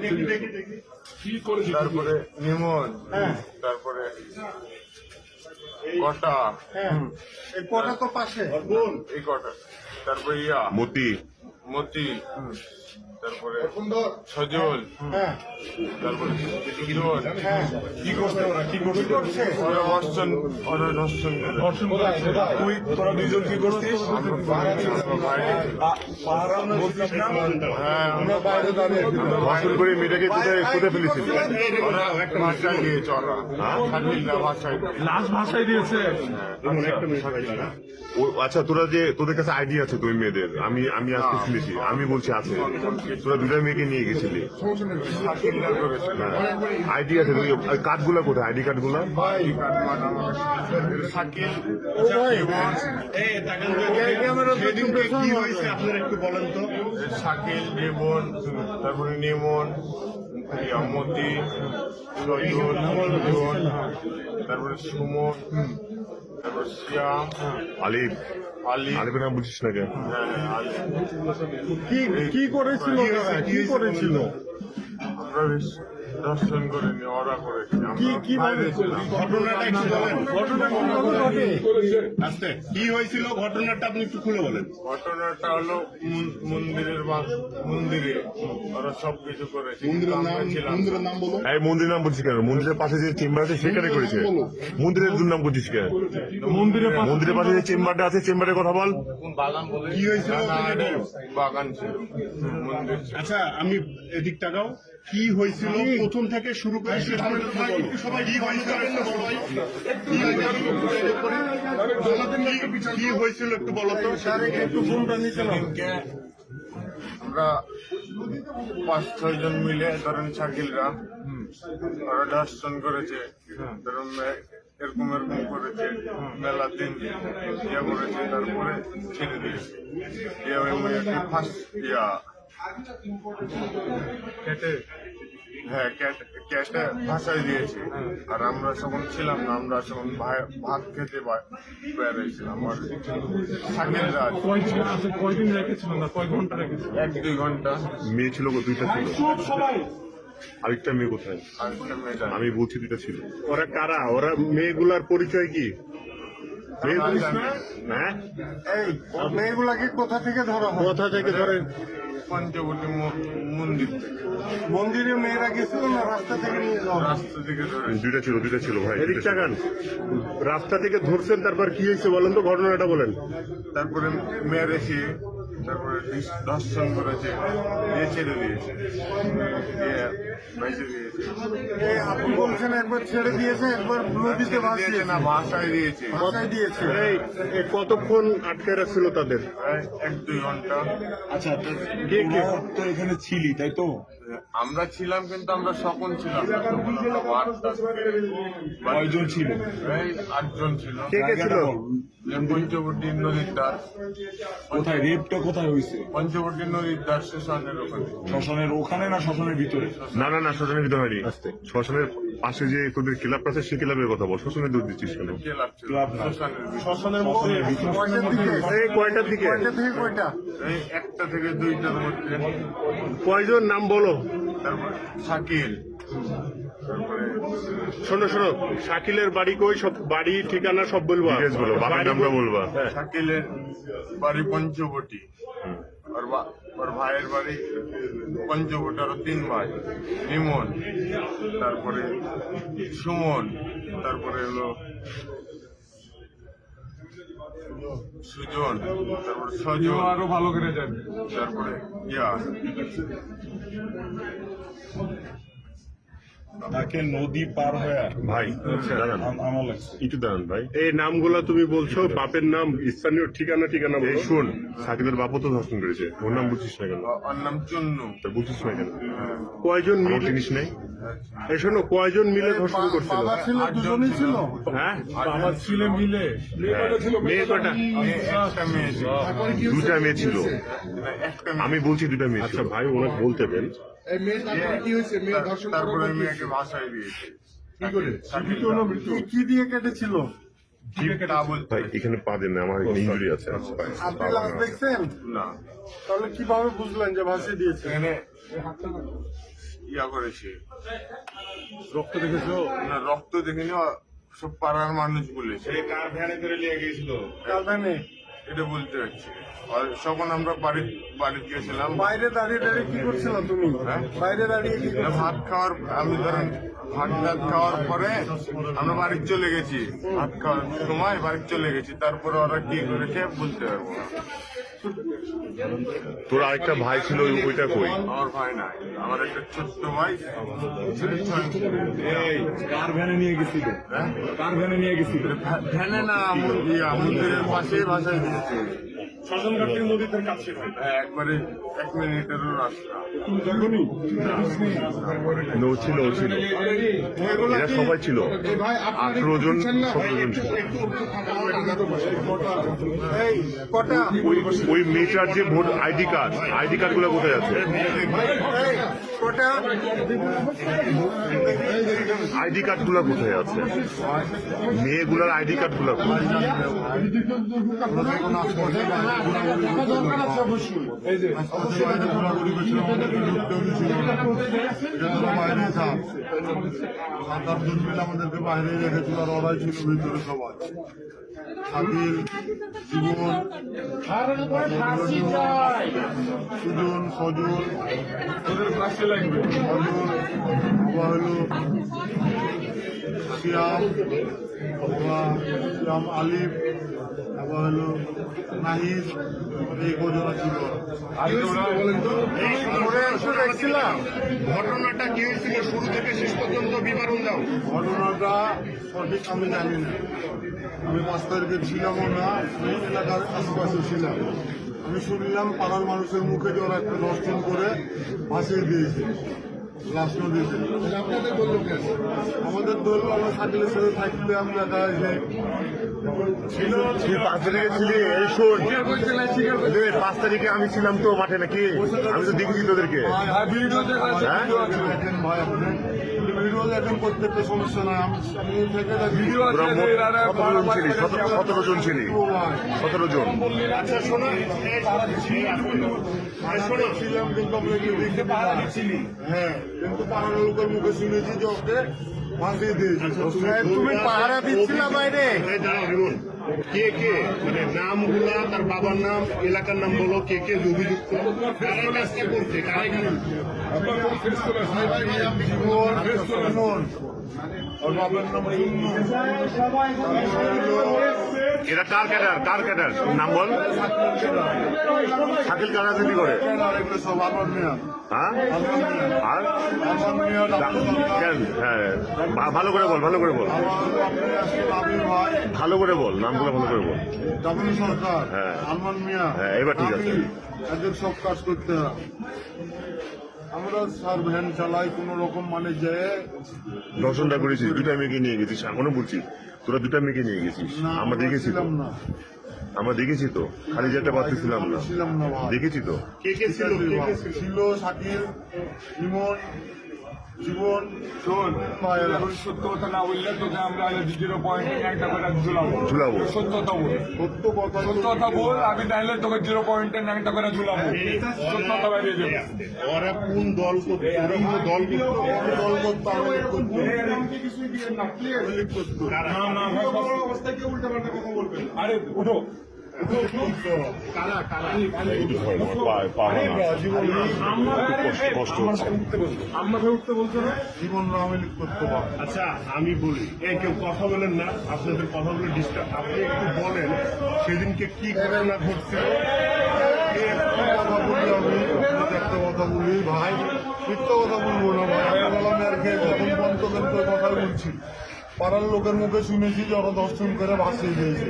কি তারপরে নিমন হ্যাঁ। তারপরে কটা? হ্যাঁ। কটা তো পাশে। এই কটা। তারপরে ইয়া। মতি। মতি তারপরে সজল হ্যাঁ। তারপরে হ্যাঁ। কি করছে ওরা? কি করছে? ওরা ওরা ধর্ষণ তুই তোরা দুইজন কি করছিস? আমরা বাইরে আমরা বাইরে পাহারা বলছিস না হ্যাঁ আমরা বাইরে দাঁড়িয়ে করে মেয়েটাকে কোথায় কোথায় ফেলেছিল ওরা ভাষায় দিয়েছে ওরা। ভাষায় লাশ ভাষায় দিয়েছে। ও আচ্ছা তোরা যে তোদের কাছে আইডি আছে তুই মেয়েদের? আমি আমি আজকে শুনেছি আমি বলছি আছে তোরা দুটা মেয়েকে নিয়ে গেছিলি। আইডি আছে তুই কার্ডগুলা কোথায়? আইডি কার্ডগুলা শাকিল কি হয়েছে আপনার একটু বলেন তো শাকিল তারপরে নিমন মতি তারপরে সুমন তারপর শ্যাম। আলিফ। আলী আলিফের নাম বুঝিস না কেন? হ্যাঁ, কি কি করেছিল? কি করেছিল? দর্শন করে ওরা করেছি। কি কি বাইরে ঘটনাটা কি হয়েছিল? ঘটনাটা আপনি একটু খুলে বলেন। ঘটনাটা হলো মন্দিরের মন্দিরে ওরা সবকিছু করেছে। কিন্তু আমরা ছিলাম। না। এই মন্দিরের নাম বলছিস কেন? মন্দিরের পাশে যে চেম্বার আছে সেখানে করেছে। মন্দিরের দুর্নাম করছিস কেন? মন্দিরে পাশে মন্দিরের পাশে যে চেম্বারটা আছে চেম্বারের কথা বল। বাগান বলে? কি হয়েছিল? বাগান ছিল। মন্দির আচ্ছা আমি এদিক তাকাও। কি হয়েছিল? প্রথম থেকে শুরু করে। কি হয়েছিল? একটু বলো। তো? আমরা পাঁচ ছয় জন মিলে ধরেন শাকিলরা ওরা দর্শন করেছে ধরুন এরকম এরকম করেছে মেলা দিন ইয়ে করেছে তারপরে ছেড়ে দিয়েছে। First yeah. হ্যাঁ ভাষায় দিয়েছে। আর আমরা যখন ছিলাম না আমরা যখন ভাত খেতে বা- আর শাকিলরা কয়দিন রেখেছিল না? কয় ঘণ্টা রেখেছিল? এক দুই ঘণ্টা। মেয়ে ছিল গো, দুইটা ছিল। আরেকটা মেয়ে কোথায়? আমি বলছি দুইটা ছিল। ওরা কারা? ওরা মেয়েগুলার পরিচয় কি। হ্যাঁ? এই মেয়েগুলাকে কোথা থেকে ধরা হয়? কোথা থেকে ধরে? পঞ্চবটী ম- মন্দির থেকে। মন্দিরে মেয়েরা গেছিল না রাস্তা থেকে নিয়ে যাওয়া? রাস্তা থেকে ধরে। দুইটা ছিল দুইটা ছিল ভাই এদিক তাকান। রাস্তা থেকে ধরছেন তারপর কি হয়েছে বলেন তো ঘটনাটা বলেন। তারপরে মেয়ের এসে তারপরে ধর্ষণ দর্শন করেছে দিয়ে ছেড়ে দিয়েছে। দিয়ে বেঁচে দিয়েছে আপনি বলছেন একবার ছেড়ে দিয়েছে একবার নদীতে ভাসিয়ে না ভাষায় দিয়েছে। ভাসায় দিয়েছে। কতক্ষণ আটকে রাখছিল তাদের? এক দুই ঘণ্টা। আচ্ছা কে কে? তো এখানে ছিলি তাই তো? আমরা ছিলাম কিন্তু আমরা সকল ছিলাম কয়জন ছিল? আটজন ছিল। কে কে ছিল? পঞ্চবটী নদীর দ্বার। কোথায়? রেপটা কোথায় হয়েছে? পঞ্চবটী নদীর দ্বার স্টেশনের ওখানে। শ্মশানের ওখানে না শ্মশানের ভিতরে? না না না শ্মশানের ভিতরে হয়নি শ্মশানের পাশে যে তোদের ক্লাব আছে সেই ক্লাবের কথা বল। শ্মশানে দূর দিচ্ছিস কেন। শ্মশানের। শ্মশানের কয়টার দিকে। এই কয়টার দিকে কয়টা থেকে কয়টা? একটা থেকে দুইটার মধ্যে কয়জন? নাম বলো। তারপরে শাকিল। শোনো শোনো। শাকিলের বাড়ি কই? সব বাড়ি ঠিকানা সব বলব। বলো বাবার নামটা বলবা। শাকিলের বাড়ি পঞ্চবটি। ওর ভাইয়ের বাড়ি পঞ্চবটি আরও তিন ভাই। ইমন তারপরে সুমন তারপরে হলো সুজন তারপরে সজন আরও ভালো করে যাবে তারপরে ইয়া। তাকে নদী পার হয়ে ভাই দাঁড়ান। আমার লাগছে। একটু দাঁড়ান ভাই। এই নামগুলো তুমি বলছো বাপের নাম স্থানীয় ঠিকানা ঠিকানা এই শোন সাকিবের বাপও তো ধর্ষণ করেছে। ওর নাম বুঝছিস না কেন? ওর নাম চুন্নু। তা বুঝছিস না কেন? কয়জন মিলে জিনিস নেই। এই শোনো কয়জন মিলে ধর্ষণ করছিল? দুজনই ছিল। হ্যাঁ? বাবা ছিলে। মিলে। মেয়ে ছিল? মেয়ে ছিল। দুটা মেয়ে ছিল। একটা আমি বলছি দুটা মেয়ে আচ্ছা ভাই ওনাকে বলতে দেন। তার- তারপরে মেয়েকে ভাষায় দিয়েছে। কি করে? শাকিলরা। কি দিয়ে কেটেছিল? কি রেখে তা বলতে ভাই এখানে পা দেন আমার ইঞ্জুরি আছে। আপনি লাশ দেখছেন? না। তাহলে কীভাবে বুঝলেন যে ভাসিয়ে দিয়েছে? এখানে ইয়া করেছে। রক্ত দেখেছ? না রক্ত দেখিনি সব পাড়ার মানুষ বলেছে। কার ভ্যানে? এটা বলতে হচ্ছে আর যখন আমরা বাড়ি বাড়ি গিয়েছিলাম। বাইরে দাঁড়িয়ে দাঁড়িয়ে কি করছিলাম তুমি? হ্যাঁ? বাইরে দাঁড়িয়ে কি ভাত খাওয়ার আমি ধরেন ভাত ভাত খাওয়ার পরে আমরা বাড়ি চলে গেছি। ভাত খাওয়ার সময় বাড়ি চলে গেছি। তারপরে ওরা কি করেছে বলতে পারব না। তোর আরেকটা ভাই ছিল ওই- ওইটা কই? আমার ভাই নাই। আমার একটা ছোট্ট ভাই। কার ভ্যানে নিয়ে গেছিল? হ্যাঁ? কার ভ্যানে নিয়ে গেছিল? ভ্যানে না মন্দিরের পাশে বাসায় দিয়েছে নদীতে কাছে হ্যাঁ, একবারে এক মিনিটেরও রাস্তা নো ছিল ও ছিল এরা সবাই ছিল আঠারো জন সতেরো জন ছিল এই কটা ওই ওই মেয়েটার যে ভোট আইডি কার্ড আইডি কার্ডগুলো কোথায় আছে আইডি কার্ডগুলো কোথায় আছে? মেয়েগুলার আইডি কার্ডগুলো কোথায়? সাত আটজন মিলে আমাদেরকে বাইরে রেখেছিল আর ওরাই ছিল ভিতরে সবাই। শাকিল জীবন সুজন সজল সজল আবার শিয়াম আবার শিয়াম আলিফ তারপর হলো নাহিদ এই কজন ছিল। দেখছিলাম। ঘটনাটা কি হয়েছিল? শুরু থেকে শেষ পর্যন্ত বিবরণ দাও। ঘটনাটা সঠিক আমি জানি না। আমি পাঁচ তারিখে ছিলামও না আমি এলাকার আশেপাশে ছিলাম। আমি শুনলাম পাড়ার মানুষের মুখে যে ওরা একটা দর্শন করে ভাসিয়ে দিয়েছে। আপনাদের বলল আমাদের দল আমরা থাকলে সাথে থাকলে আমরা পাঁচ তারিখে ছিলি? শোন। পাঁচ তারিখে আমি ছিলাম তো মাঠে নাকি? আমি তো দেখেছি তোদেরকে। হ্যাঁ মোট সতেরো জন ছিলি? সতেরো- জন। ছিলি আচ্ছা ছিলাম কিন্তু আমরা দেখতে পাচ্ছি হ্যাঁ। কিন্তু পাহাড় লোকের মুখে শুনেছি যে ওকে ফাঁসিয়ে দিয়েছে। তুমি পাহারা দিচ্ছিলা বাইরে? কে কে? মানে নামগুলা তার বাবার নাম এলাকার নাম বলো কে কে অভিযুক্ত? কারা কাজটা করছে? কারাই এখানে? নাম কার ক্যাডার কার ক্যাডার। নাম বল। শাকিল কার করে? হ্যাঁ? আর? হ্যাঁ। ভালো করে বল ভালো করে বল। ভালো করে বল নামগুলো ভালো করে বল। সরকার হ্যাঁ। হ্যাঁ, এবার ঠিক আছে। কাজ করতে। আমরা স্যার ভ্যান চালাই কোন রকম মানে যে দর্শনটা করেছি দুটা মেয়েকে নিয়ে গেছিস এখনও বলছি তোরা দুটা মেয়েকে নিয়ে গেছিস। আমরা দেখেছি তো। না। আমরা দেখেছি তো। খালি যেটা পাচ্ছিলাম না। ছিলাম না দেখেছি তো। কে কে ছিল? ছিল? শাকির ইমন জীবন সত্য কথা না বললে তোকে আমরা জিরো পয়েন্ট একটা করে ঝুলাবো ঝুলাবো সত্যতা বল সত্য কথা সত্য কথা বল আমি তাহলে তোকে জিরো পয়েন্ট একটা করে ঝুলাবো সত্যতা বাইরে যাবে ওরা কোন দল করতো দল করতো কোন দল করতো করতো না না আরে উঠো পা- পা ভাঙা। কষ্ট- কষ্ট হচ্ছে আচ্ছা আমি বলি এই কেউ কথা বলেন না, আপনাদের কথাগুলো ডিস্টার্ব আপনি একটু বলেন, সেদিনকে কি ঘটনা ঘটছিল কথা বলি আমি একটা কথা বলি ভাই। মিথ্যা কথা বলব না ভাই আমি বললাম আর কখন বন্ধ কিন্তু কথাই বলছি। পাড়ার লোকের মুখে শুনেছি যে ওরা দর্শন করে ভাসিয়ে দিয়েছে।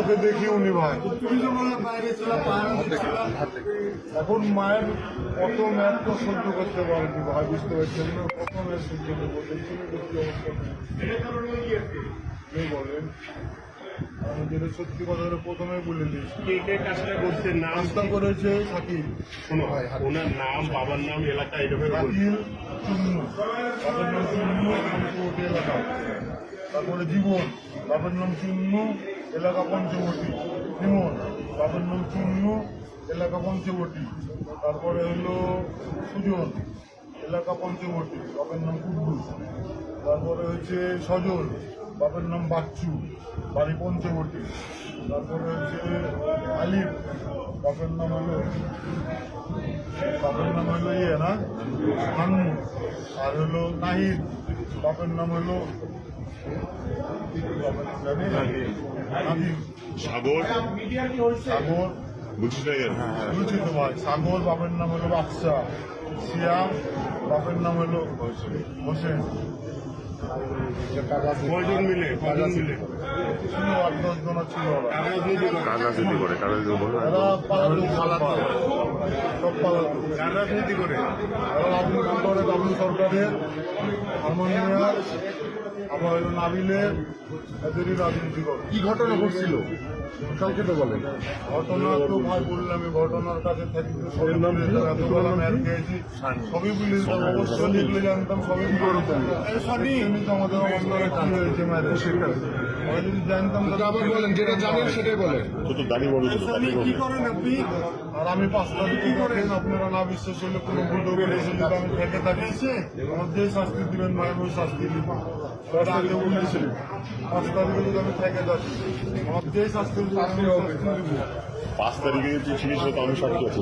চোখে দেখি উনি ভাই। এখন মায়ের কত ম্যাচ তো সহ্য করতে পারেনি ভাই বুঝতে পারছেন না? কত ম্যাচ সহ্য করব বলেন আমি যেটা সত্যি কথা প্রথমে বলে কে কে কাজটা করছে নাম করেছে শাকিল শোনো ওনার নাম বাবার নাম এলাকা এভাবে বলুন শাকিল চুন্নু। তাদের নাম চুন্নু এলাকা। তারপরে জীবন। বাপের নাম চুন্নু এলাকা পঞ্চবটি জীবন বাপের নাম চুন্নু, এলাকা পঞ্চবটি। তারপরে হলো সুজন, এলাকা পঞ্চবটি, বাপের নাম কুদ্দুস তারপরে হচ্ছে সজল, বাপের নাম বাচ্চু, বাড়ি পঞ্চবটি। তারপরে হচ্ছে আলিফ, বাপের নাম হলো, বাপের নাম হলো ইয়ে না আর হলো নাহিদ, বাপের নাম হলো সাগর সাগর বুঝছিস না ইয়ার? বুঝছি তো ভাই সাগর বাপের নাম হলো বাদশা সিয়াম বাপের নাম হলো হোসেন। কয়জন মিলে মিলে? কার রাজনীতি করে রাজনীতি সরকারের হারমোনিয়ার আবার হলো নাবিলের এদেরই রাজনীতি করে। কি ঘটনা ঘটছিল? সংক্ষেপে বলেন। ঘটনা তো ভাই বললাম ঘটনার কাছে থাকি সবই পুলিশ এতবেলা ম্যাচ খেয়েছি। সবই পুলিশ অবশ্যই লিখলে জানতাম সবই তো আমাদের অবস্থায় কি হয়েছে ম্যাচে সেটা। আবার বলেন যেটা জানেন সেটাই বলেন তো তো দাড়ি বড় ছিল, দাড়ি করেন আপনি আর আমি পাঁচটা করেন আপনারা না বিশ্বাস হলে কোনো? ভুল করে যদি আমি থেকে থাকি আমার যে শাস্তি দিবেন ভাই ওই শাস্তি দিব সেটা আগে বলেছিলেন পাঁচ তারিখে যদি আমি থেকে থাকি আমার যে শাস্তি দিব পাঁচ তারিখে তুই ছিলিস না, তো আমি সাক্ষী আছি